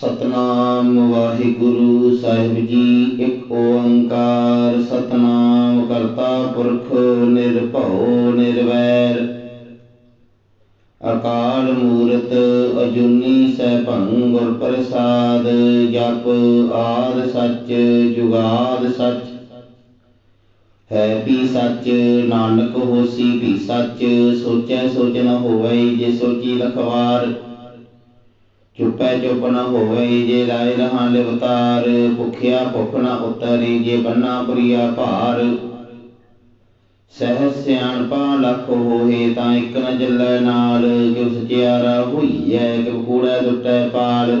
ਸਤਨਾਮ ਵਾਹਿਗੁਰੂ ਸਾਹਿਬ ਜੀ, ਇੱਕ ਓੰਕਾਰ ਸਤਨਾਮ ਕਰਤਾ ਪੁਰਖ ਨਿਰਭਉ ਨਿਰਵੈਰ। ਅਕਾਲ ਮੂਰਤ ਅਜੂਨੀ ਸੈਭੰ ਗੁਰ ਪ੍ਰਸਾਦ, ਜਪ ਆਦ ਸੱਚ, ਜੁਗਾਦ ਸੱਚ। ਹੈ ਵੀ ਸੱਚ, ਨਾਨਕ ਹੋਸੀ ਵੀ ਸੱਚ, ਸੋਚੈ ਸੋਚ ਨ ਹੋਵੇ, ਜੇ ਸੋਚੀ ਲਖਵਾਰ ਚੁੱਪੈ ਚੁੱਪ ਨ ਹੋਵੈ ਜੇ ਲਾਇ ਰਹਾ ਲਿਵਤਾਰ, ਭੁਖਿਆ ਭੁਖ ਨ ਉਤਰੀ ਜੇ ਬੰਨਾ ਪੁਰੀਆ ਭਾਰ। ਸਹਿ ਸਿਆਣਪਾ ਲੱਖ ਹੋਏ ਤਾਂ ਇੱਕ ਨ ਚੱਲੈ ਨਾਲ ਕਿਉ ਸਚਿਆਰਾ ਹੋਈਐ ਕਿਉ ਕੂੜੈ ਟੁੱਟੈ ਪਾਲ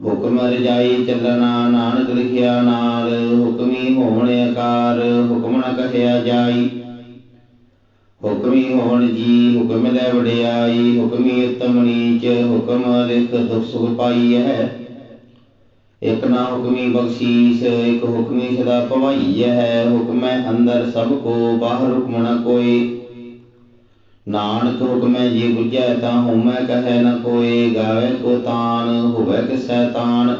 ਹੁਕਮ ਰਜਾਈ ਚੱਲਣਾ ਨਾਨਕ ਲਿਖਿਆ ਨਾਲ, ਹੁਕਮੀ ਹੋਵਣ ਆਕਾਰ ਹੁਕਮ ਨ ਕਹਿਆ ਜਾਈ। ਹੁਕਮੀ ਹੋਵਣ ਜੀ, ਹੁਕਮ ਲੈ ਵਡਿਆਈ, ਹੁਕਮੀ ਉਤਮ ਨੀਚ, ਹੁਕਮ ਲਿਖ ਦੁਖ ਸੁਖ ਪਾਈਐ ਇਕ ਨਾ ਹੁਕਮੀ ਬਖਸ਼ੀਸ, ਇਕ ਹੁਕਮੀ ਸਦਾ ਭਵਾਈਐ ਹੁਕਮੈ ਅੰਦਰ ਸਭ ਕੋ, ਬਾਹਰ ਹੁਕਮ ਨ ਕੋਈ। ਨਾਨਕ ਹੁਕਮੈ ਜੀ ਬੁਝੈ ਤਾਂ ਹਉਮੈ ਕਹੈ ਨ ਕੋਇ ਗਾਵੇ ਕੋ ਤਾਨ, ਹੋਵੇ ਕਿਸੈ ਤਾਨ।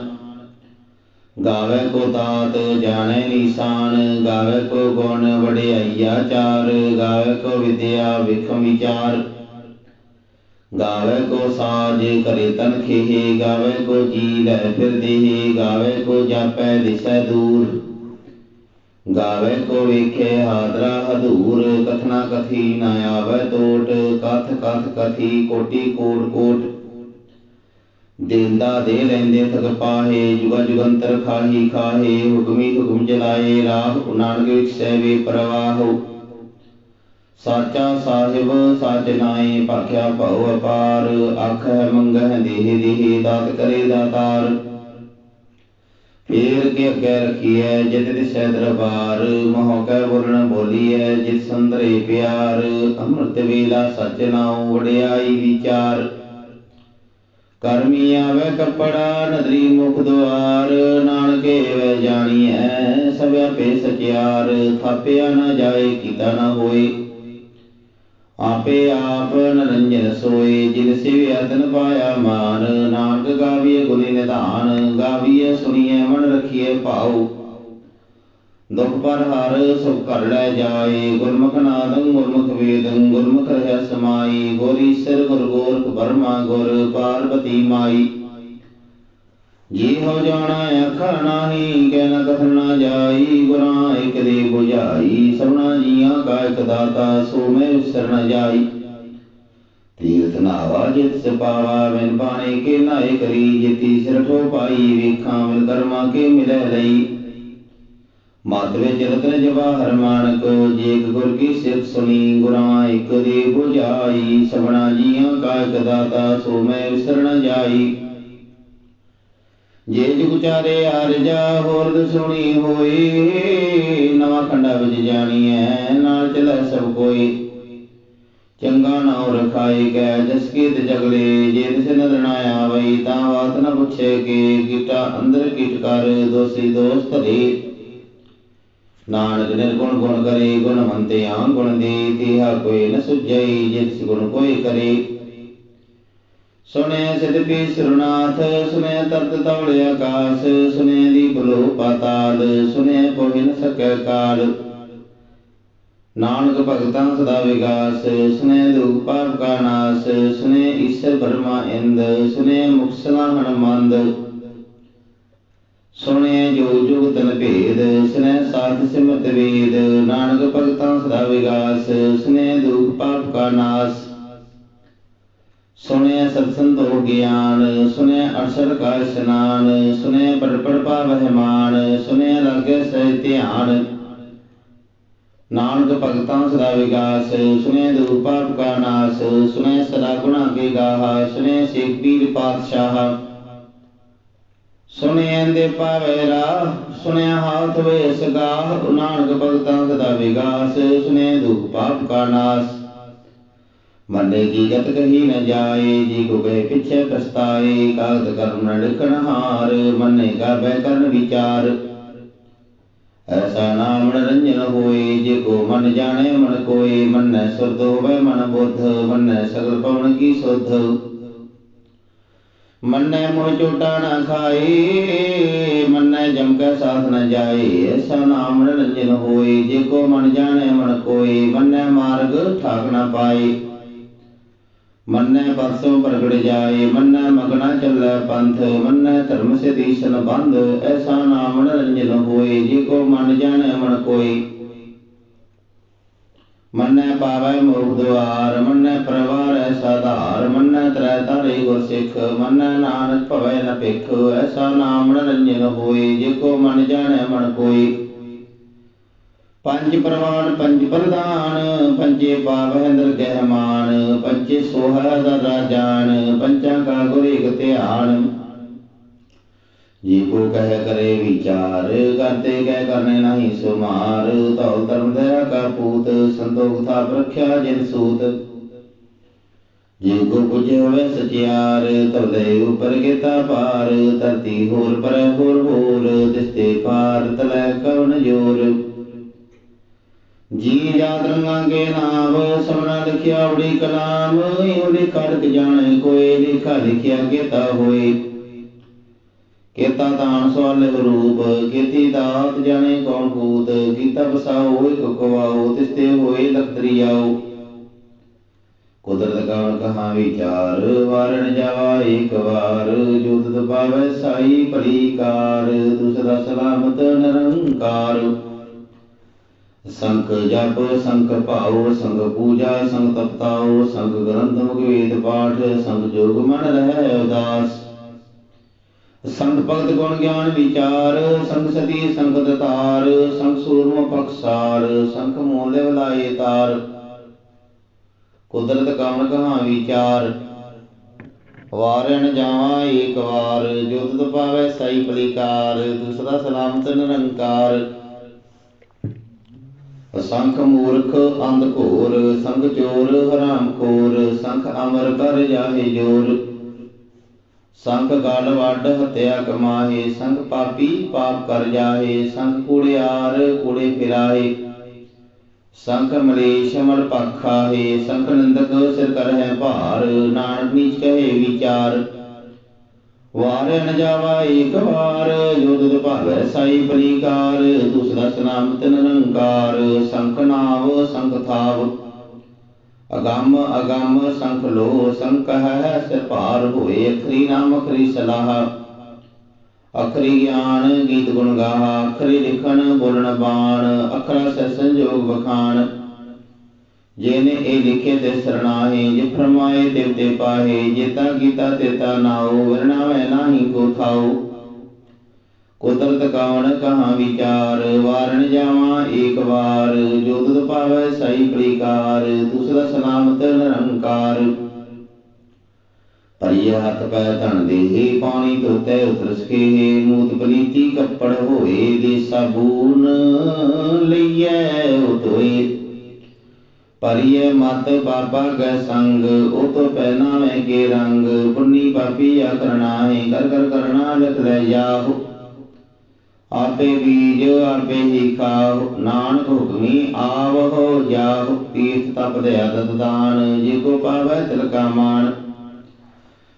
ਗਾਵੇ ਕੋ ਦਾਤ, ਜਾਣੈ ਨੀਸਾਨ, ਗਾਵੇ ਕੋ ਗੁਣ ਵਡਿਆਈਆ ਚਾਰ, ਗਾਵੇ ਕੋ ਵਿਦਿਆ ਵਿਖਮ ਵਿਚਾਰ। ਗਾਵੇ ਕੋ ਸਾਜ ਕਰੇ ਤਨ ਖੇਹੇ, ਗਾਵੇ ਕੋ ਜੀ ਲੈ ਫਿਰ ਦੇਹ, ਗਾਵੇ ਕੋ ਜਾਪੈ ਦਿਸੈ ਦੂਰ। ਗਾਵੇ ਕੋ ਵੇਖੇ ਹਾਦਰਾ ਹਦੂਰ ਕਥਨਾ ਕਥੀ ਨਾ ਆਵੈ ਟੋਟ ਕਥ ਕਥ ਕਥੀ ਕੋਟੀ ਕੋਟ ਕੋਟ। ਦੇਂਦਾ ਦੇ ਲੈਂਦੇ ਥਕ ਪਾਹੇ, ਜੁਗਾ ਜੁਗੰਤਰ ਖਾਹੀ ਖਾਹੇ, ਹੁਕਮੀ ਹੁਕਮ ਚਲਾਏ ਰਾਹ ਨਾਨਕ ਵਿਖਸੈ ਵੇ ਪ੍ਰਵਾਹੋ। ਸਾਚਾ ਸਾਹਿਬ, ਸਾਚ ਨਾਏ ਭਾਖਿਆ ਭਉ ਅਪਾਰ, ਆਖੈ ਮੰਗਹਿ ਦੇਹ ਦੇਹ, ਦਾਤ ਕਰੇ ਦਾਤਾਰ। ਫੇਰ ਕੇ ਅੱਗੇ ਰਖੀਐ, ਜਿਤ ਦਿਸੈ ਦਰਬਾਰ, ਮੋਹ ਕੈ ਬੋਲਣ ਬੋਲੀਐ, ਜਿਤ ਸੰਦਰੇ ਪਿਆਰ, ਅੰਮ੍ਰਿਤ ਵੇਲਾ ਸਚ ਨਾਉ, ਵਡਿਆਈ ਵਿਚਾਰ। ਕਰਮੀ ਆਵੇ ਕਪੜਾ ਨਦਰੀ ਮੁਖ ਦੁਆਰ ਨਾਨਕੇ ਵੇ ਜਾਣੀਐ, ਸਭ ਆਪੇ ਸਚਿਆਰ, ਥਾਪਿਆ ਨਾ ਜਾਏ, ਕੀਤਾ ਨਾ ਹੋਏ। ਆਪੇ ਆਪ ਨਰੰਜਨ ਸੋਏ, ਜਿਨ ਸਿਵ ਅਤਨ ਪਾਇਆ ਮਾਨ, ਨਾਨਕ ਗਾਵੀਏ ਗੁਣੀ ਨਿਧਾਨ, ਗਾਵੀਏ ਸੁਣੀਏ ਮਨ ਰਖੀਏ ਭਾਉ। ਦੁਖ ਪਰ ਹਰ ਸੁਖ ਕਰ ਲੈ ਜਾਏ, ਗੁਰਮੁਖ ਨਾਦੰ ਗੁਰਮੁਖ ਵੇਦੰ, ਗੁਰਮੁਖ ਰਹਿ ਸਮਾਈ, ਗੁਰ ਗੁਰ ਗੋਰਖ ਬਰਮਾ ਗੁਰ ਪਾਰਬਤੀ ਮਾਈ। ਜੀ ਹੋ ਜਾਣਾ ਅੱਖਾਂ ਨਾਹੀ, ਕਹਿ ਨ ਕਥਨ ਨਾ ਜਾਈ, ਗੁਰਾਂ ਇਕ ਦੇ 부ਝਾਈ ਸਭਨਾ ਜੀਆਂ ਕਾ ਇਕ ਦਾਤਾ, ਸੋ ਮੈਂ ਵਿਸਰ ਨ ਜਾਈ। ਤੀਰਥ ਨਾਵਾ ਜਿਤ ਸਪਾਵਾ ਮਿਲ ਬਾਣੇ ਕੇ ਨਾਏ ਕਰੀ, ਜਿਤੀ ਸਿਰ ਪਾਈ, ਵੇਖਾਂ ਮਿਲ ਕਰਮਾ ਕੇ ਮਿਲੈ ਲਈ। ਮਤ ਵਿੱਚ ਰਤਨ ਜਵਾਹਰ ਮਾਨਕ ਜੇਕ ਗੁਰ ਕੀ ਸਿਫਤ ਸੁਣੀ ਗੁਰਾਂ ਇਕ ਦੇ 부ਝਾਈ ਸਭਨਾ ਜੀਆਂ ਕਾ ਇਕ ਦਾਤਾ, ਸੋ ਮੈਂ ਵਿਸਰ ਜਾਈ। ਜੇ ਜੁਗ ਚਾਰੇ ਅਰਜਾ ਹੋਰ ਦਸੁਣੀ ਹੋਈ, ਨਵਾਂ ਖੰਡਾ ਵਿੱਚ ਜਾਣੀਐ, ਨਾਲ ਚਲੈ ਸਭ ਕੋਈ। ਚੰਗਾ ਨਾਉ ਰਖਾਏ ਗੈ ਜਸ ਕੀ ਜਗਲੇ, ਜੇ ਤਿਸ ਨਦਰ ਨਾ ਆਵਈ, ਤਾਂ ਬਾਤ ਨ ਪੁੱਛੇ ਕਿ, ਕੀਟਾ ਅੰਦਰ ਕੀਟ ਕਰ, ਦੋਸੀ ਦੋਸ ਧਰੇ। ਨਾਨਕ ਨਿਰਗੁਣ ਗੁਣ ਕਰੇ ਗੁਣਵੰਤੇ ਆਂ ਗੁਣ ਦੇ ਤੇਹਾ ਕੋਈ ਨ ਸੁਝਈ ਜੇ ਗੁਣ ਕੋਈ ਕਰੇ। ਸੁਨੇ ਸਿਧ ਪੀ ਸਰਨਾਥ ਸੁਨੇ ਤਰਤ ਤਵਲੇ ਆਕਾਸ ਸੁਨੇ ਦੀ ਬਲੋ ਪਾਤਾਲ ਸੁਨੇ ਕੋਈ ਨ ਸਕੈ ਕਾਲ। ਨਾਨਕ ਭਗਤਾਂ ਸਦਾ ਵਿਗਾਸ ਸੁਨੇ ਦੁਖ ਪਾਪ ਕਾ ਨਾਸ ਸੁਨੇ ਈਸ਼ਰ ਬਰਮਾ ਇੰਦ ਸੁਨੇ ਮੁਖ ਸਲਾਹਣ ਮੰਦ ਜੋ ਜੁਗ ਤਨ ਭੇਦ ਸੁਨੇ ਸਾਥ ਸਿਮਤ ਵੇਦ, ਨਾਨਕ ਭਗਤਾਂ ਸਦਾ ਵਿਗਾਸ ਸੁਨੇ ਦੁਖ ਪਾਪ ਕਾ ਨਾਸ। ਸੁਨੇ ਸਤ ਸੰਤੋ ਗਿਆਨ ਸੁਨੇ ਅਰਸਰ ਕਾ ਇਸ਼ਨਾਨ ਸੁਨੇ ਪੜ ਪਾਵਹਿ ਮਾਨ ਸੁਨੇ ਲਾਗੇ ਸਹਿ ਧਿਆਨ। ਨਾਨਕ ਭਗਤਾਂ ਸਦਾ ਵਿਗਾਸ ਸੁਨੇ ਦੁਖ ਪਾਪ ਕਾ ਨਾਸ ਸੁਨੇ ਸਦਾ ਗੁਣਾ ਕੇ ਗਾਹਾ ਸੁਨੇ ਸਿਖ ਪੀਰ ਪਾਤਸ਼ਾਹ। ਸੁਨੇ ਅੰਦੇ ਪਾਵੇ ਰਾ ਸੁਨੇ ਹਾਥ ਵੇ ਸਗਾਹ ਨਾਨਕ ਭਗਤਾਂ ਸਦਾ ਵਿਗਾਸ ਸੁਨੇ ਦੁਖ ਪਾਪ ਕਾ ਨਾਸ। ਮੰਨੇ ਕੀ ਗਤ ਕਹੀ ਨ ਜਾਏ, ਜੀ ਕੋ ਗਏ ਪਿਛੇ ਪਛਤਾਏ ਕਾਗਦ ਕਰਮ ਨ ਲਿਖਣ ਹਾਰ, ਮੰਨੇ ਕਾ ਬੈ ਕਰਨ ਵਿਚਾਰ। ਐਸਾ ਨਾਮ ਰੰਜਨ ਹੋਏ, ਜੇ ਕੋ ਮਨ ਜਾਣੇ ਮਨ ਕੋਏ, ਮੰਨੈ ਸੁਰਤ ਹੋਵੇ ਮਨ ਬੁੱਧ, ਮੰਨੈ ਸਗਲ ਪਵਨ ਕੀ ਸੁਧ। ਮੰਨੈ ਮੋਹ ਚੋਟਾ ਨਾ ਖਾਏ ਮੰਨੈ ਜਮ ਕੈ ਸਾਥ ਨ ਜਾਏ ਐਸਾ ਨਾਮ ਨਿਰੰਜਨ ਹੋਏ ਜੇ ਕੋ ਮਨ ਜਾਣੈ ਮਨ ਕੋਏ ਮੰਨੈ ਮਾਰਗ ਠਾਕ ਨ ਪਾਏ ਮੰਨੈ ਪਰਸੋਂ ਪ੍ਰਗਟ ਜਾਏ ਮੰਨੈ ਮਗਨਾ ਚੱਲੈ ਪੰਥ, ਮੰਨੈ ਧਰਮ ਸੇ ਦੀਸਨ ਬੰਧ ਐਸਾ ਨਾਮ ਨਿਰੰਜਨ ਹੋਏ ਜੇ ਕੋ ਮਨ ਜਾਣੈ ਮਨ ਕੋਏ ਮੰਨੈ ਪਾਵੈ ਮੋਖ ਦੁਆਰ ਮੰਨੈ ਪਰਿਵਾਰ ਐਸਾ ਧਾਰ ਮੰਨੈ ਤ੍ਰੈ ਤਾਰੇ ਗੁਰ ਸਿੱਖ ਮੰਨੈ ਨਾਨਕ ਭਵੈ ਨ ਭਿਖ, ਐਸਾ ਨਾਮ ਨਿਰੰਜਨ ਹੋਏ, ਜੇ ਕੋ ਮਨ ਜਾਣੈ ਮਨ ਕੋਈ ਪੰਜ ਪ੍ਰਵਾਨ, ਪੰਜ ਪ੍ਰਦਾਨ ਪੰਜੇ ਪਾਵੈ ਅੰਦਰ ਗਹਿ ਪੰਜੇ ਸੋਹੈ ਦਰਾ ਜਾਣ ਪੰਚਾਂ ਕਾ ਗੁਰ ਇਕ ਧਿਆਨ। ਜੀ ਕੋ ਕਹਿ ਕਰੇ ਵਿਚਾਰ, ਕਰਤੇ ਕਹਿ ਕਰਨੇ ਨਹੀਂ ਸੁਮਾਰ, ਤਉ ਧਰਮ ਦਇਆ ਕਾ ਪੂਤ, ਸੰਤੋਖ ਥਾਪ ਰਖਿਆ ਜਿਨ ਸੂਤ। ਜੀ ਕੋ ਪੁਜੇ ਹੋਵੇ ਸਚਿਆਰ ਤਵਦੇ ਉਪਰ ਗੇਤਾ ਪਾਰ ਧਰਤੀ ਹੋਰ ਪਰ ਹੋਰ ਹੋਰ ਦਿਸਤੇ ਪਾਰ ਤਲੈ ਕਵਨ ਜੋਰ। ਜੀ ਜਾਤ ਰੰਗਾਂ ਨਾਮ ਸਭਨਾ ਲਿਖਿਆ ਉੜੀ ਕਲਾਮ, ਇਹੋ ਲਿਖਾ ਜਾਣੇ ਕੋਈ, ਲਿਖਾ ਲਿਖਿਆ ਗੇਤਾ ਹੋਏ। ਕੀਤਾ ਦਾਨ ਸਵਾਲੇ ਰੂਪ, ਕੀਤੀ ਦਾਤ ਜਾਣੇ ਕੌਣ ਕੂਤ, ਕੀਤਾ ਬਸਾਓ ਇਕ ਕਵਾਓ, ਤਿਸਤੇ ਹੋਏ ਲਖਤਰੀ ਆਓ। ਕੁਦਰਤ ਕਾਣ ਕਹਾ ਵਿਚਾਰ ਵਾਰਣ ਜਾਵਾ ਏਕ ਵਾਰ, ਜੋ ਤਦ ਸਾਈ ਭਲੀ ਕਾਰ ਦੂਸਰਾ ਸਲਾਮਤ ਨਿਰੰਕਾਰ। ਸੰਖ ਜਪ, ਸੰਖ ਭਾਉ, ਸੰਗ ਪੂਜਾ, ਸੰਗ ਤਪਤਾਉ, ਸੰਗ ਗ੍ਰੰਥ ਮੁਖ ਵੇਦ ਪਾਠ, ਸੰਗ ਜੋਗ ਮਨ ਰਹਿ ਉਦਾਸ। ਸੰਤ ਭਗਤ ਗੁਣ ਗਿਆਨ ਵਿਚਾਰ, ਸੰਗ ਸਦੀ ਸੰਗਤ ਤਾਰ ਸੰਗ ਸੂਰਮ ਪਖਸਾਰ ਸੰਖ ਮੋਲੇ ਵਲਾਏ ਤਾਰ। ਕੁਦਰਤ ਕਾਮਨ ਕਹਾ ਵਿਚਾਰ ਵਾਰਣ ਜਾਵਾ ਏਕ ਵਾਰ, ਜੋ ਤਦ ਸਾਈ ਪਲੀਕਾਰ ਦੂਸਰਾ ਸਲਾਮਤ ਨਿਰੰਕਾਰ। ਸੰਖ ਮੂਰਖ ਅੰਧ ਘੋਰ, ਸੰਗ ਚੋਰ ਹਰਾਮ ਖੋਰ, ਸੰਖ ਅਮਰ ਕਰ ਜਾਹੇ ਜੋਰ। ਸੰਖ ਗਲ ਵੱਡ ਹਤਿਆ ਕਮਾਹੇ ਸੰਖ ਪਾਪੀ ਪਾਪ ਕਰ ਜਾਹੇ ਸੰਖ ਕੁੜਿਆਰ ਕੁੜੇ ਫਿਰਾਹੇ ਸੰਖ ਮਲੇਸ਼ ਮਲ ਪਾਖਾਹੇ ਸੰਖ ਨਿੰਦਕ ਸਿਰ ਕਰਹਿ ਭਾਰ, ਨਾਨਕ ਨੀਚ ਕਹੇ ਵਿਚਾਰ। ਵਾਰੇ ਨ ਜਾਵਾ ਏਕ ਵਾਰ, ਜੋ ਦੁਦ ਭਾਵੈ ਸਾਈ ਪਰੀਕਾਰ ਦੂਸਰਾ ਸਨਾਮਤ ਨਿਰੰਕਾਰ ਸੰਖ ਨਾਵ ਸੰਖ ਥਾਵ ਅਗੰਮ ਅਗੰਮ ਸੰਖ ਲੋ ਸੰਖ ਹੈ ਸਰਪਾਰ ਹੋਏ ਅਖਰੀ ਨਾਮ, ਅਖਰੀ ਸਲਾਹ। ਅਖਰੀ ਗਿਆਨ ਗੀਤ ਗੁਣ ਗਾਹ, ਅਖਰੀ ਲਿਖਣ ਬੋਲਣ ਬਾਣ, ਅਖਰਾ ਸੈ ਸੰਜੋਗ ਵਖਾਣ। ਜੇਨੇ ਇਹ ਲਿਖੇ ਤੇ ਸਰਣਾਹੇ ਜੇ ਫਰਮਾਏ ਤਿਵ ਤੇ ਪਾਹੇ ਜੇਤਾ ਕੀਤਾ ਤੇਤਾ ਨਾਉ ਵਰਣਾ ਨਾਹੀ ਕੋ ਥਾਉ। ਕੁਦਰਤ ਕਾਵਣ ਕਹਾ ਵਿਚਾਰ ਵਾਰਣ ਜਾਵਾ ਏਕ ਵਾਰ ਜੋਦ ਪਾਵੈ ਸਾਈ ਪ੍ਰੀਕਾਰ ਦੂਸਰਾ ਸਨਾਮਤ ਨਿਰੰਕਾਰ ਭਰੀਏ ਹੱਥ ਪੈ ਧਨ ਦੇਹੇ, ਪਾਣੀ ਧੋਤੇ ਉਤਰਸ ਕੇ ਮੂਤ ਪਲੀਤੀ ਕੱਪੜ ਹੋਏ ਦੇ ਸਾਬੂਨ ਲਈਐ ਉਤੋਏ। ਭਰੀਏ ਮਤ ਬਾਬਾ ਗੈ ਸੰਗ ਉਹ ਤੋ ਪਹਿਨਾਵੇਂ ਕੇ ਰੰਗ, ਪੁੰਨੀ ਪਾਪੀ ਆਕਰਣਾਏ ਕਰ ਕਰ ਕਰਣਾ ਲਖ ਲੈ ਜਾਹੋ ਆਪੇ ਬੀਜ, ਆਪੇ ਹੀ ਖਾਹੁ ਨਾਨਕ ਹੁਕਮੀ ਆਵਹੁ ਜਾਹੁ ਤੀਰਥ ਤਪ ਦੇ ਅਦਤ ਦਾਨ, ਜੇ ਕੋ ਪਾਵੈ ਤਿਲ ਕਾ ਮਾਨ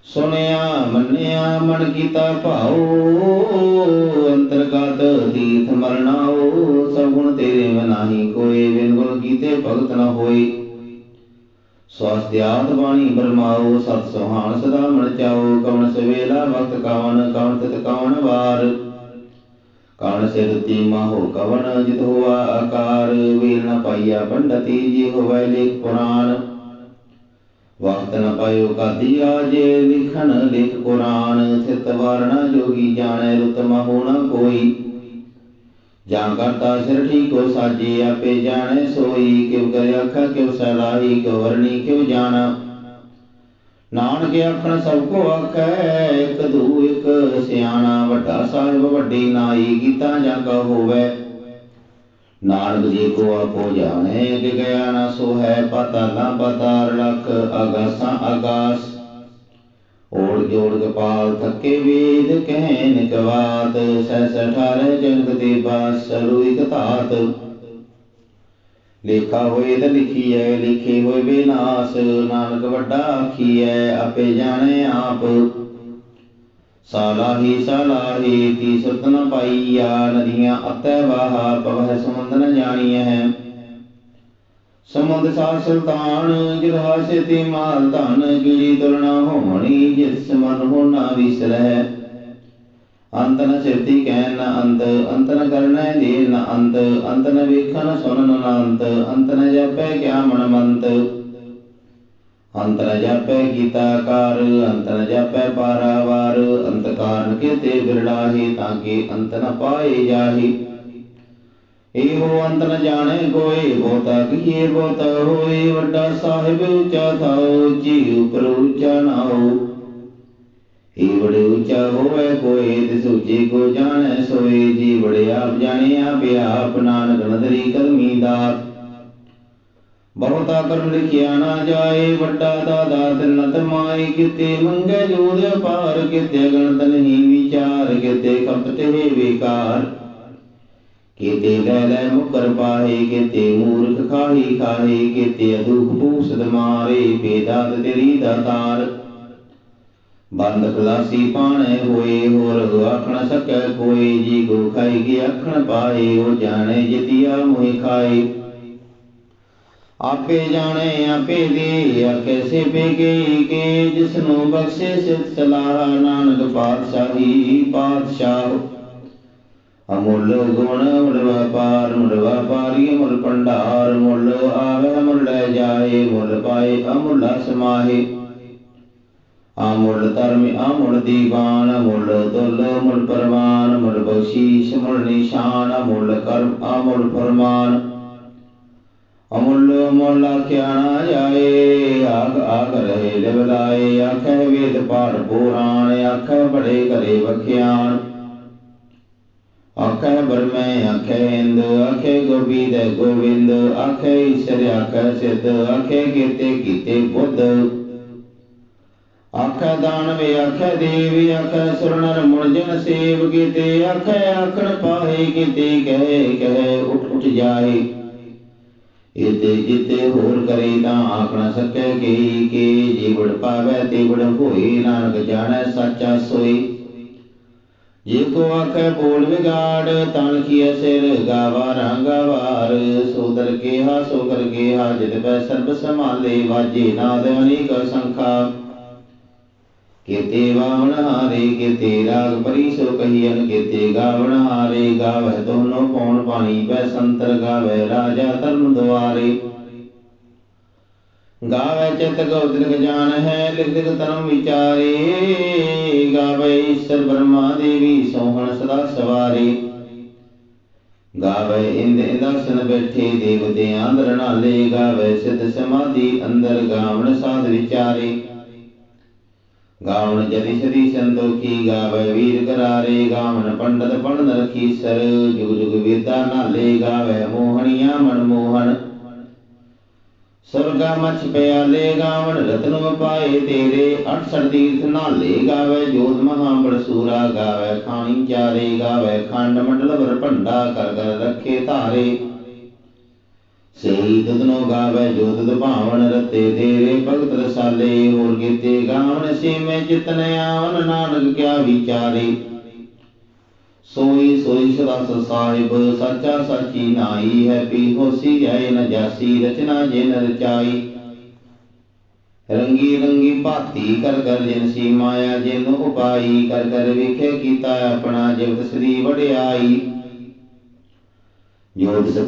ਸੁਨਿਆ ਮੰਨਿਆ, ਮਨ ਕੀਤਾ ਭਾਉ ਅੰਤਰਗਤ ਤੀਰਥ ਮਰਨਾਉ ਸਗੁਣ ਤੇਰੇ ਮੈਂ ਕੋਈ, ਬਿਨ ਗੁਣ ਕੀਤੇ ਭਗਤ ਨ ਹੋਈ। ਸਵਾਸਤਿਆਤ ਬਾਣੀ ਬਰਮਾਉ ਸਤ ਸੁਹਾਣ ਸਦਾ ਮਨ ਚਾਓ, ਕਵਣ ਸਵੇਲਾ ਵਕਤ ਕਵਣ ਕਵਣ ਤਿਤ ਕਵਣ ਵਾਰ। ਕਵਣ ਸਿਰ ਤੀਮਾ ਹੋ ਕਵਣ, ਜਿਤ ਹੋਆ ਆਕਾਰ, ਵੀਰ ਨ ਪਾਈਆ ਪੰਡਤੀ, ਜੀ ਹੋਵੇ ਲੇਖ ਪੁਰਾਣ। ਵਕਤ ਨ ਪਾਇਓ ਕਾਦੀ ਆਜੇ, ਲਿਖਣ ਲਿਖ ਕੁਰਾਨ, ਥਿਤ ਵਾਰਣਾ ਜੋਗੀ ਜਾਣੈ, ਰੁਤ ਮਹੁ ਨ ਕੋਈ। ਜਾਂ ਕਰਤਾ ਸਿਰ ਠੀਕੋ ਸਾਜੇ ਆਪੇ ਜਾਣੈ, ਸੋਈ ਕਿਉ ਕਰਿ ਆਖਾ ਕਿਵ ਸਲਾਹੀ ਕਿਵ ਵਰਣੀ ਕਿਵ ਜਾਣਾ। ਨਾਨਕ ਆਖਣ ਸਭ ਕੋ ਆਖੈ, ਇਕ ਦੂ ਇਕ ਸਿਆਣਾ, ਵੱਡਾ ਸਾਹਿਬ, ਵੱਡੀ ਨਾਈ ਕੀਤਾ ਜਾਂ ਕਾ ਹੋਵੇ। ਨਾਨਕ ਜੀ ਕੋ ਆਪੋ ਜਾਣੇ, ਕਿ ਗਿਆ ਨਾ ਸੋ ਹੈ ਪਤਾ ਨਾ ਪਤਾਰ ਲਖ ਅਗਾਸਾਂ ਅਗਾਸ। ਓੜ ਜੋੜ ਕਪਾਲ ਥੱਕੇ ਵੇਦ ਕਹਿ ਨਿਕਵਾਤ ਸੈ ਸਠਾਰੇ ਜਗਤ ਦੇ ਬਾਸ ਸਰੂ ਇਕ ਧਾਤ। ਲੇਖਾ ਹੋਏ ਤਾਂ ਲਿਖੀਐ, ਲਿਖੇ ਹੋਏ ਬਿਨਾਸ਼, ਨਾਨਕ ਵੱਡਾ ਆਖੀਐ, ਆਪੇ ਜਾਣੇ ਆਪ। ਸਾਲਾਹੀ ਸਾਲਾਹੀ ਤੀ ਸੁਰਤ ਨ ਪਾਈਆ ਨਦੀਆਂ ਅਤੈ ਵਾਹਾ, ਪਵਹਿ ਸਮੁੰਦ ਨ ਜਾਣੀਐ। ਸਮੁੰਦ ਸਾ ਸੁਲਤਾਨ ਗਿਰਹਾ ਸੇਤੀ ਮਾਲ ਧਨ ਗਿਰੀ ਤੁਰਨਾ ਹੋਣੀ, ਜਿਸ ਮਨ ਹੋਣਾ ਵਿਸਰੈ ਅੰਤ ਨ ਸਿਰਤੀ ਕਹਿ ਨ ਅੰਤ ਅੰਤ ਨ ਕਰਨੈ ਦੇ ਨ ਅੰਤ ਅੰਤ ਨ ਵੇਖਣ ਸੁਣਨ ਨ ਅੰਤ ਅੰਤ ਨ ਜਪੈ ਕਿਆ ਮਨ ਮੰਤ। ਅੰਤ ਨ ਜਪੈ ਗੀਤਾ ਕਾਰ ਪਾਰਾਵਾਰ, ਅੰਤ ਕਾਰਨ ਕੇਤੇ ਬਿਰਲਾਹੀ ਤਾਂ ਕਿ ਅੰਤ ਨ ਪਾਏ ਜਾਹੀ। ਇਹੋ ਅੰਤ ਨ ਜਾਣੇ ਕੋਏ ਬਹੁਤਾ ਕੀਏ ਬਹੁਤਾ ਹੋਏ, ਵੱਡਾ ਸਾਹਿਬ ਉੱਚਾ ਥਾਉ, ਜੀ ਉਪਰ ਉੱਚਾ ਨਾ ਹੋ ਬੜੇ ਉੱਚਾ ਹੋਵੇ ਕੋਏ ਤਿਸ ਉੱਚੇ ਕੋ ਜਾਣੈ ਸੋਏ, ਜੀ ਬੜੇ ਆਪ ਜਾਣੇ, ਆਪ ਆਪ ਨਾਨਕ ਨਦਰੀ ਕਰਮੀ ਦਾਤ ਬਹੁਤਾ ਕਰਮ ਲਿਖਿਆ ਨਾ ਜਾਏ, ਵੱਡਾ ਦਾਦਾ ਤਿੰਨਤ ਮਾਈ ਕਿਤੇ ਮੰਗੇ ਜੋਦ ਪਾਰ ਕਿਤੇ ਗਣਤ ਨਹੀਂ ਵਿਚਾਰ ਕਿਤੇ ਖਪਤੇ ਵਿਕਾਰ। ਕਿਤੇ ਲੈ ਲੈ ਮੁਕਰ ਪਾਏ ਕਿਤੇ ਮੂਰਖ ਖਾਹੀ ਖਾਹੇ ਕਿਤੇ ਅਦੁਖ ਪੂਸਦ ਮਾਰੇ, ਬੇਦਾਤ ਤੇਰੀ ਦਾਤਾਰ ਬੰਦ ਖਲਾਸੀ ਪਾਣੇ ਹੋਏ, ਹੋਰ ਆਖਣ ਸਕੈ ਕੋਈ ਜੀ ਕੋ ਖਾਈ ਕੀ ਆਖਣ ਪਾਏ, ਉਹ ਜਾਣੇ ਜਿਤਿਆ ਮੋਹਿ ਖਾਏ। ਆਪੇ ਜਾਣੇ, ਆਪੇ ਦੇ ਆਖੇ ਸੇ ਬੇਗੇ ਕੇ ਜਿਸ ਨੂੰ ਬਖਸ਼ੇ ਸਿਤ ਸਲਾਹ ਨਾਨਕ ਪਾਤਸ਼ਾਹੀ, ਪਾਤਸ਼ਾਹ। ਅਮੁੱਲ ਗੁਣ ਮੁੱਲ ਵਪਾਰ ਮੁੱਲ ਵਪਾਰੀ ਮੁੱਲ ਭੰਡਾਰ, ਮੁੱਲ ਆਵੇ ਮੁੱਲ ਲੈ ਜਾਏ, ਮੁੱਲ ਪਾਏ ਅਮੁੱਲ ਸਮਾਹੇ। ਅਮੁੱਲ ਧਰਮ, ਅਮੁੱਲ ਦੀਵਾਨ ਮੁੱਲ ਦੁੱਲ ਮੁੱਲ ਪਰਵਾਨ ਮੁੱਲ ਬਖਸ਼ੀਸ਼ ਮੁੱਲ ਨਿਸ਼ਾਨ ਮੁੱਲ ਕਰਮ, ਅਮੁੱਲ ਫਰਮਾਨ। ਅਮੁੱਲ ਮੁੱਲ ਆਖਿਆ ਨਾ ਜਾਏ, ਆਗ ਆਗ ਰਹੇ ਲਿਵਲਾਏ ਆਖੇ ਵੇਦ ਪਾਠ ਪੁਰਾਣ, ਆਖੇ ਬੜੇ ਕਰੇ ਵਖਿਆਨ ਆਖੇ ਬਰਮੈ ਆਖੇ ਇੰਦ, ਆਖੇ ਗੋਬਿੰਦ ਗੋਵਿੰਦ ਆਖੇ ਈਸ਼ਰ, ਆਖੇ ਸਿੱਧ, ਆਖੇ ਕੀਤੇ ਕੀਤੇ ਬੁੱਧ। ਆਖੇ ਦਾਨਵੇ, ਆਖੇ ਦੇਵੀ, ਆਖੇ ਸੁਰਨਰ ਮੁਣ ਸੇਵ ਕੀਤੇ, ਆਖੇ ਆਖਣ ਪਾਏ ਕੀਤੇ, ਕਹੇ ਕਹੇ, ਉਠ ਉਠ ਜਾਏ। ਇਤੇ ਜਿਤੇ ਹੋਰ ਕਰੇ ਤਾਂ ਆਖ ਸਕੈ ਕੀ ਕੀ ਜੀਵੜ ਪਾਵੈ ਤੇ ਹੋਈ ਨਾਨਕ ਜਾਣੈ ਸਾਚਾ ਸੋਈ ਜੇ ਕੋ ਆਖੈ ਬੋਲ ਵਿਗਾੜ ਤਨ ਕੀ ਸਿਰ ਗਾਵਾ ਰੰਗਵਾਰ ਸੋਦਰ ਕੇਹਾ, ਸੋ ਕਰ ਕੇਹਾ, ਜਿਤ ਬੈ ਸਰਬ ਸਮਾਲੇ ਵਾਜੇ ਨਾਦ ਅਨੇਕ ਸੰਖਾ ਕੀਤੇ ਵਾਵਣ ਹਾਰੇ, ਕੀਤੇ ਰਾਗ ਪਰੀ ਸੋ ਕਹੀਨ ਕੀਤੇ ਗਾਵਣ ਹਾਰੇ, ਗਾਵਹਿ ਦੋਨੋ ਪੌਣ ਪਾਣੀ ਬੈ ਸੰਤਰ ਗਾਵੈ ਰਾਜਾ ਤਰਨ ਦੁਆਰੇ। ਗਾਵੈ ਚਿਤ ਗਉਦਰਿਕ ਜਾਣ ਹੈ, ਲਿਖ ਤਨਮ ਵਿਚਾਰੇ। ਗਾਵੈ ਈਸ਼ਰ ਬ੍ਰਹਮਾ ਦੇਵੀ ਸੋਹਣ ਸਦਾ ਸਵਾਰੇ। ਗਾਵੈ ਇੰਦ ਇੰਦਸਨ ਬੈਠੇ ਦੇਵਤੇ ਆਂਦਰ ਨਾਲੇ। ਗਾਵੈ ਸਿਧ ਸਮਾਧੀ ਅੰਦਰ ਗਾਵਣ ਸਾਧ ਵਿਚਾਰੇ। ਗਾਵਣ ਜਦੀ ਸਦੀ ਸੰਤੋਖੀ ਗਾਵੇ, ਵੀਰ ਕਰਾਰੇ ਗਾਵਣ ਪੰਡਤ ਪੰਡਤ ਰਖੀ ਸਰ ਜੁਗ ਜੁਗ ਵੇਦਾ ਨਾਲੇ ਗਾਵੇ ਮੋਹਣੀਆਂ ਮਨ ਮੋਹਣ। ਸੁਰਗਾ ਮਛ ਪਿਆਲੇ ਗਾਵਣ ਰਤਨ ਪਾਏ ਤੇਰੇ 68 ਤੀਰਥ ਨਾਲੇ ਗਾਵੇ, ਜੋਤ ਮਹਾਬਲ ਸੂਰਾ ਗਾਵੇ, ਖਾਣੀ ਚਾਰੇ ਗਾਵੇ, ਖੰਡ ਮੰਡਲ ਵਰ ਭੰਡਾ ਕਰ ਕਰ ਰੱਖੇ ਧਾਰੇ। ਸਹੀ ਤਦਨੋ ਗਾਵੇ ਜੋ ਤਦ ਭਾਵਨ ਰਤੇ ਤੇਰੇ, ਭਗਤ ਰਸਾਲੇ, ਹੋਰ ਕੀਤੇ ਗਾਵਨ ਸੇ ਮੈਂ ਚਿਤਨ ਆਵਨ ਨਾਨਕ ਕਿਆ ਵਿਚਾਰੇ ਸੋਈ ਸੋਈ ਸਦਾ ਸਾਹਿਬ ਸੱਚਾ ਸੱਚੀ ਨਾਈ ਹੈ ਪੀ ਹੋਸੀ ਜੈ ਨ ਰਚਨਾ ਜਿਨ ਰਚਾਈ ਰੰਗੀ ਰੰਗੀ ਭਾਤੀ ਕਰ ਕਰ ਜਿਨ ਸੀ ਮਾਇਆ ਜਿਨ ਉਪਾਈ ਕਰ ਕਰ ਵਿਖੇ ਕੀਤਾ ਆਪਣਾ ਜਗਤ ਸ੍ਰੀ ਵਡਿਆਈ ਜੋ ਤਿਸ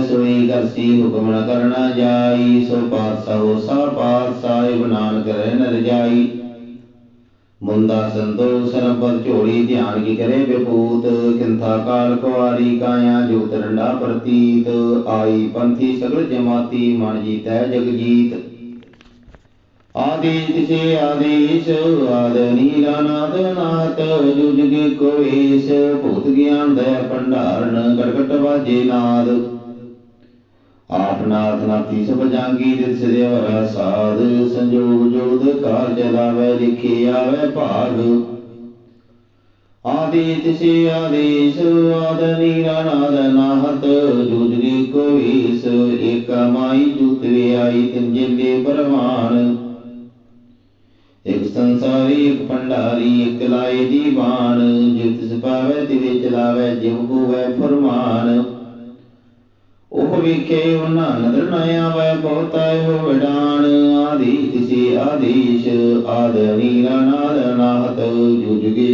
ਸੋਈ ਕਰਸੀ ਹੁਕਮ ਨ ਕਰਨਾ ਜਾਈ ਸੋ ਪਾਤਸ਼ਾਹ ਸਾ ਪਾਤਸ਼ਾਹ ਨਾਨਕ ਰਹਿ ਨ ਰਜਾਈ ਮੁੰਦਾ ਸੰਤੋਖ ਸਰਬਤ ਝੋੜੀ ਧਿਆਨ ਕੀ ਕਰੇ ਵਿਪੂਤ ਕਿੰਥਾ ਕਾਲ ਕੁਵਾਰੀ ਕਾਇਆ ਜੋ ਤਰੰਡਾ ਪ੍ਰਤੀਤ, ਆਈ ਪੰਥੀ ਸਗਲ ਜਮਾਤੀ ਮਨ ਜੀਤੈ ਜਗ ਜੀਤ। ਆਦੀ ਤਿਸੇ ਆਦੇਸ਼, ਆਦ ਨੀਲਾ ਨਾਦ ਨਾਤ ਜੁਜ ਕੇ ਕੋਈਸ ਭੂਤ ਗਿਆਨ ਦਇਆ ਭੰਡਾਰਨ ਕਟਕਟ ਵਾਜੇ ਨਾਤੀ ਸਭ ਜਾਂਗੀ ਦਿਸ ਦੇਵਰਾ ਸਾਧ, ਸੰਜੋਗ ਜੋਦ ਕਾਲ ਚਲਾਵੇ ਲਿਖੇ ਆਵੇ ਭਾਗ। ਆਦੀ ਤਿਸੇ ਆਦੇਸ਼, ਆਦ ਨੀਲਾ ਨਾਹਤ ਜੁਜ ਕੋਈਸ ਏਕਾ ਮਾਈ ਜੁਤ ਵੇ ਆਈ ਤਿਨ ਜਿੰਦੇ ਪਰਮਾਨ ਇਕ ਸੰਸਾਰੀ, ਇਕ ਭੰਡਾਰੀ, ਇਕ ਲਾਏ ਦੀਵਾਨ, ਜਿਉ ਤਿਸ ਪਾਵੈ ਤਿਵੇ ਚਲਾਵੈ, ਜਿਉ ਹੋਵੈ ਫਰਮਾਨ। ਉਹ ਵੇਖੇ ਉਹਨਾਂ ਨਦਰ ਨ ਆਵੈ ਬਹੁਤਾਇ ਹੋ ਵਿਡਾਨ ਆਦੀ ਤਿਸੀ ਆਦੀਸ਼, ਆਦ ਨੀਲਾ ਨਾਦ ਨਾਹਤ ਜੁ ਜੁਗੇ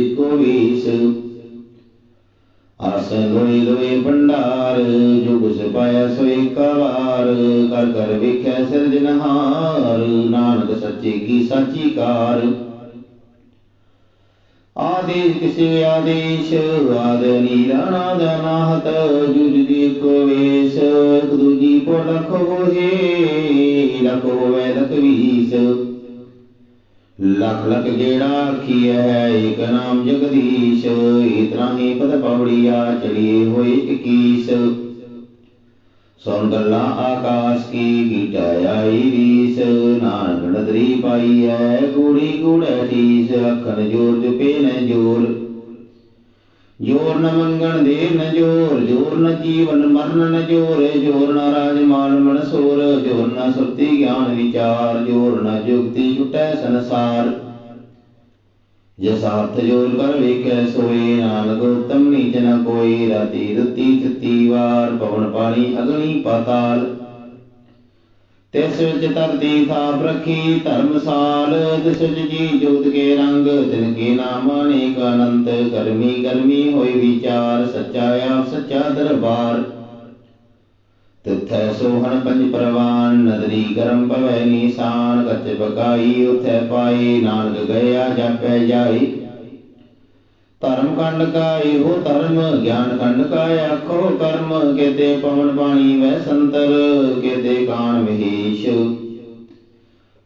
ਆਸ ਲੋਏ ਲੋਏ ਭੰਡਾਰ, ਜੁਗ ਸਪਾਇਆ ਸੋਈ ਕਵਾਰ। ਕਰ ਕਰ ਵੇਖੈ ਸਿਰਜਨਹਾਰ ਨਾਨਕ ਸੱਚੇ ਕੀ ਸਾਚੀ ਕਾਰ। ਆਦੇਸ਼ ਕਿਸੇ ਆਦੇਸ਼? ਆਦ ਨੀਲਾ ਨਾਦ ਨਾਹਤ ਜੁਜ ਦੀ ਕੋ ਵੇਸ ਇੱਕ ਦੂਜੀ ਪੋ ਲਖ ਹੋਏ ਲਖ ਹੋਵੇ ਲਖ ਵੀਸ। ਲਖ ਲਖ ਜਿਹੜਾ ਆਖੀਐ ਹੈ ਏਕ ਨਾਮ ਜਗਦੀਸ਼। ਇਤਨਾ ਹੀ ਪਦ ਪਵੜੀਆ ਚੜੀਏ ਹੋਏ 21 ਸੁਣ ਗੱਲਾਂ ਆਕਾਸ਼ ਕੀ ਗੀਟਾ ਆਈ ਨਾਨਕ ਨਦਰੀ ਪਾਈ ਹੈ ਗੂੜੀ ਗੂੜੈ ਠੀਸ ਅੱਖਨ ਜੋਰ ਜੁਪੇ ਨ ਜੋਰ। ਜੋਰ ਨ ਮੰਗਣ ਦੇ ਨ ਜੋਰ ਜੋਰ ਨ ਜੀਵਨ ਮਰਨ ਨ ਜੋਰ ਜੋਰ ਨ ਰਾਜ ਮਾਨ ਮਨ ਸੋਰ, ਜੋਰ ਨ ਸੁਰਤੀ ਗਿਆਨ ਵਿਚਾਰ, ਜੋਰ ਨ ਜੁਗਤੀ ਛੁਟੈ ਸੰਸਾਰ। ਜਸਾਰਥ ਜੋਰ ਕਰ ਵੇਖੈ ਸੋਏ ਨਾਨਕ, ਉਤਮ ਨੀਚ ਨ ਕੋਈ। ਰਾਤੀ ਰਤੀ ਤਿੱਤੀ ਵਾਰ, ਪਵਨ ਪਾਣੀ ਅਗਨੀ ਪਾਤਾਲ। ਤਿਸ ਵਿੱਚ ਧਰਤੀ ਥਾਪ ਰੱਖੀ ਧਰਮਸਾਲ ਤਿਸ ਵਿੱਚ ਜੀ ਜੋਤ ਕੇ ਰੰਗ, ਤਿਨ ਕੇ ਨਾਮ ਅਨੇਕ ਅਨੰਤ। ਕਰਮੀ ਕਰਮੀ ਹੋਈ ਵਿਚਾਰ, ਸੱਚਾ ਆਪ, ਸੱਚਾ ਦਰਬਾਰ। ਤਿਥੈ ਸੋਹਣ ਪੰਜ ਪ੍ਰਵਾਨ, ਨਦਰੀ ਕਰਮ ਪਵੈ ਨੀਸਾਨ ਕੱਚ ਬਕਾਈ ਉਥੈ ਪਾਈ, ਨਾਨਕ ਗਿਆ ਜਾਪੈ ਜਾਈ। ਧਰਮ ਖੰਡ ਕਾ ਇਹੋ ਧਰਮ, ਗਿਆਨ ਖੰਡ ਕਾ ਆਖੋ ਕਰਮ, ਕੇਤੇ ਪਵਨ ਪਾਣੀ ਵੈ ਸੰਤਰ, ਕੇਤੇ ਕਾਣ ਮਹੇਸ਼।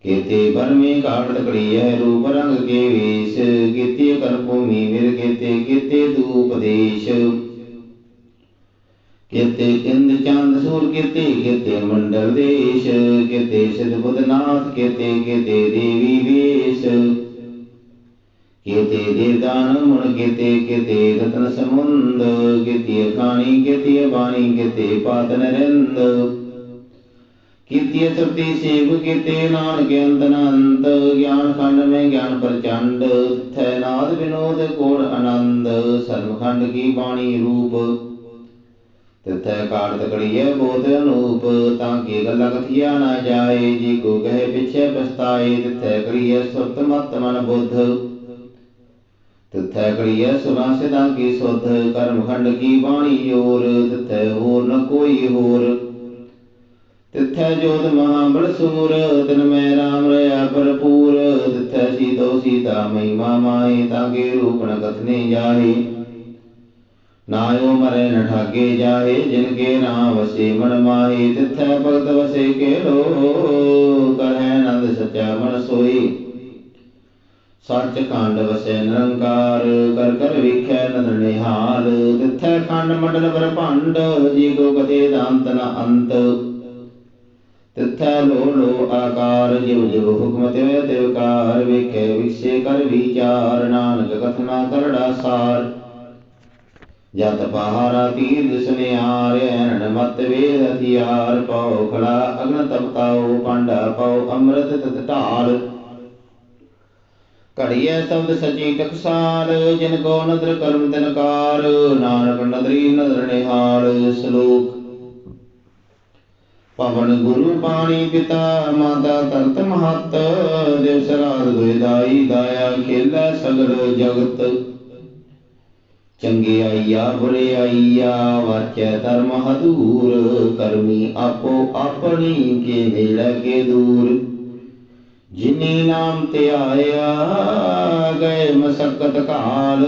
ਕੇਤੇ ਬਰਮੇ ਕਾੜ ਤਕੜੀ ਰੂਪ ਰੰਗ ਕੇ ਵੇਸ, ਕੇਤੇ ਕਰ ਭੂਮੀ ਮਿਰ ਕੇਤੇ ਕੇਤੇ ਦੂਪ ਦੇਸ਼। ਕੇਤੇ ਇੰਦ ਚੰਦ ਸੂਰ, ਕੇਤੇ ਕੇਤੇ ਮੰਡਲ ਦੇਸ਼, ਕੇਤੇ ਸਿਧ ਕਿਤੇ ਕੇਤੇ ਦੇਵੀ ਵੇਸ਼। ਕੇਤੇ ਦੇਵਦਾਨ ਮੁਨ ਕੇਤੇ ਕੇਤੇ ਰਤਨ ਸਮੁੰਦ ਕੇਤੇ ਖਾਣੀ ਕੇਤੇ ਬਾਣੀ, ਕੇਤੇ ਪਾਤ ਨਰਿੰਦ। ਕੀਤੀਏ ਸੁਰਤੀ ਸੇਵ, ਕੀਤੇ ਨਾਨਕ ਅੰਤ ਗਿਆਨ ਖੰਡ ਮੈਂ ਗਿਆਨ ਪ੍ਰਚੰਡ, ਥੈ ਨਾਦ ਵਿਨੋਦ ਕੋੜ ਆਨੰਦ ਸਰਮ ਖੰਡ ਕੀ ਬਾਣੀ ਰੂਪ। ਤਿਥੈ ਕਾੜ ਤਕੜੀਏ ਬੋਧ ਅਨੂਪ, ਤਾਂ ਕੀ ਗੱਲਾਂ ਕਥੀਆ ਨਾ ਜਾਏ? ਜੀ ਕੋ ਕਹੇ ਪਿਛੇ ਪਛਤਾਏ, ਤਿਥੈ ਕਰੀਏ ਸੁਰਤ ਮਤ ਮਨ ਬੁੱਧ। ਤਿਥੈ ਕਰੀਏ ਸੁਰਾਂ ਸਿਦਾਂ ਕੀ ਸੁਧ, ਕਰਮ ਖੰਡ ਕੀ ਬਾਣੀ ਜੋਰ, ਤਿਥੈ ਹੋਰ ਨ ਕੋਈ ਹੋਰ। ਤਿਥੈ ਜੋਤ ਮਹਾਬਲ ਸੂਰ, ਤਿਨ ਮੈਂ ਰਾਮ ਰਿਆ ਭਰਪੂਰ। ਤਿਥੈ ਸੀਤੋ ਸੀਤਾ ਮਹਿਮਾ ਮਾਏ, ਤਾਂ ਕੇ ਰੂਪ ਨ ਕਥਨੇ ਜਾਹੇ? ਨਾਇਓ ਮਰੇ ਨ ਠਾਗੇ ਜਾਹੇ ਜਿਨ ਕੇ ਨਾਮ ਵਸੇ ਮਨ ਮਾਹੀ, ਤਿਥੈ ਭਗਤ ਵਸੇ ਕੇ ਲੋ ਕਰਹਿ ਆਨੰਦ ਸਚਾ ਮਨ ਸੋਈ। ਸੱਚ ਖੰਡ ਵਸੈ ਨਿਰੰਕਾਰ, ਕਰ ਕਰ ਵੇਖੈ ਨਦਰ ਨਿਹਾਲ, ਤਿਥੈ ਖੰਡ ਮੰਡਲ ਬ੍ਰਹਮੰਡ ਜੀ ਕੋ ਕਦੇ ਦਾੰਤ ਨ ਅੰਤ। ਤਿਥੈ ਲੋ ਲੋ ਆਕਾਰ ਜਿਵ ਜਿਵ ਹੁਕਮ ਤਿਵ ਤਿਵਕਾਰ ਵੇਖੈ ਵਿਸੇ ਕਰ ਵਿਚਾਰ, ਨਾਨਕ ਕਥਨਾ ਕਰੜਾ ਸਾਰ। ਜਤ ਪਹਾਰਾ ਤੀਰ ਦਿਸਨਿਆਰ ਐਨਣ ਮਤ ਵੇਦ ਹਥਿਆਰ, ਪਉ ਖੜਾ ਅਗਨ ਤਪਤਾਉ, ਪਾਂਡਾ ਪਉ ਅੰਮ੍ਰਿਤ ਤਤ ਢਾਲ। ਘੜੀਐ ਸ਼ਬਦ ਸਚੀ ਟਕਸਾਲ ਜਿਨ ਕੋ ਨਦਰ ਕਰਮ ਤਿਨਕਾਰ ਨਾਨਕ ਨਦਰੀ ਨਦਰ ਨਿਹਾਲ, ਸ਼ਲੋਕ। ਪਵਨ ਗੁਰੂ ਪਾਣੀ ਪਿਤਾ, ਮਾਤਾ ਤਰਤ ਮਹਤ, ਦਿਵਸ ਸਰਾਦ ਦੁਇਦਾਈ ਦਾਇਆ ਖੇਲਾ ਸਗਲ ਜਗਤ। ਚੰਗਿਆਈਆ ਬੁਰਿਆਈਆ ਵਾਚੈ ਧਰਮ ਹਦੂਰ, ਕਰਮੀ ਆਪੋ ਆਪਣੀ ਕੇ ਮੇਲ ਕੇ ਦੂਰ। ਜਿਨੀ ਨਾਮ ਤੇ ਆਇਆ, ਗਏ ਮਸਕਤ ਕਾਲ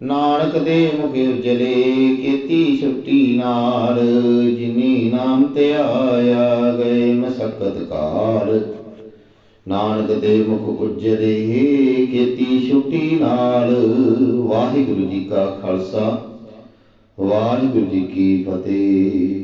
ਨਾਨਕ ਦੇ ਮੁਖ ਉਜਲੇ, ਕੀਤੀ ਛੁੱਟੀ ਨਾਲ। ਜਿਨੀ ਨਾਮ ਤੇ ਆਇਆ, ਗਏ ਮਸਕਤ ਕਾਲ ਨਾਨਕ ਦੇ ਮੁਖ ਉਜਲੇ ਕੀਤੀ ਛੁੱਟੀ ਨਾਲ। ਵਾਹਿਗੁਰੂ ਜੀ ਕਾ ਖਾਲਸਾ, ਵਾਹਿਗੁਰੂ ਜੀ ਕੀ ਫਤਿਹ।